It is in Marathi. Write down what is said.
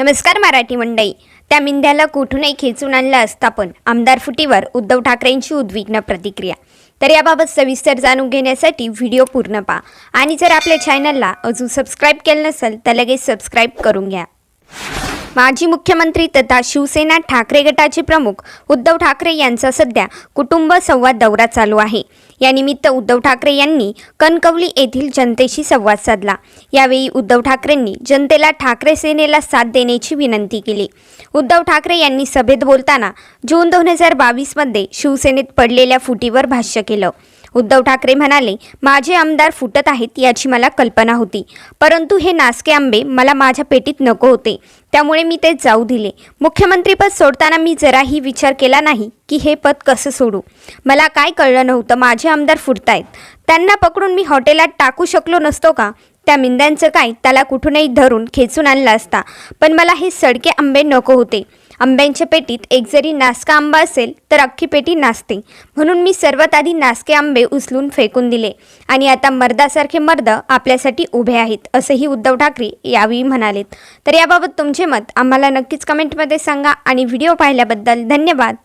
नमस्कार मराठी मंडई त्या मिंद्याला कुठूनही खेचून आणलं असता पण आमदार फुटीवर उद्धव ठाकरेंची उद्विग्न प्रतिक्रिया. तर याबाबत सविस्तर जाणून घेण्यासाठी व्हिडिओ पूर्ण पहा. आणि जर आपल्या चॅनलला अजून सबस्क्राईब केलं नसेल तर लगेच सबस्क्राईब करून घ्या. माजी मुख्यमंत्री तथा शिवसेना ठाकरे गटाचे प्रमुख उद्धव ठाकरे यांचा सध्या कुटुंब संवाद दौरा चालू आहे. यानिमित्त उद्धव ठाकरे यांनी कणकवली येथील जनतेशी संवाद साधला. यावेळी उद्धव ठाकरेंनी जनतेला ठाकरे सेनेला साथ देण्याची विनंती केली. उद्धव ठाकरे यांनी सभेत बोलताना जून दोन हजार बावीसमध्ये शिवसेनेत पडलेल्या फुटीवर भाष्य केलं. उद्धव ठाकरे म्हणाले माझे आमदार फुटत आहेत याची मला कल्पना होती. परंतु हे नासके आंबे मला माझ्या पेटीत नको होते. त्यामुळे मी ते जाऊ दिले. मुख्यमंत्रीपद सोडताना मी जराही विचार केला नाही की हे पद कसं सोडू. मला काय कळलं नव्हतं माझे आमदार फुटतायत. त्यांना पकडून मी हॉटेलात टाकू शकलो नसतो का? त्या मिंद्यांचं काय? त्याला कुठूनही धरून खेचून आणलं असता. पण मला हे सडके आंबे नको होते. आंब्यांच्या पेटीत एक जरी नासका आंबा असेल तर अख्खी पेटी नाचते म्हणून मी सर्वात आधी नासके आंबे उचलून फेकून दिले. आणि आता मर्दासारखे मर्द आपल्यासाठी उभे आहेत असंही उद्धव ठाकरे यावेळी म्हणालेत. तर याबाबत तुमचे मत आम्हाला नक्कीच कमेंटमध्ये सांगा आणि व्हिडिओ पाहिल्याबद्दल धन्यवाद.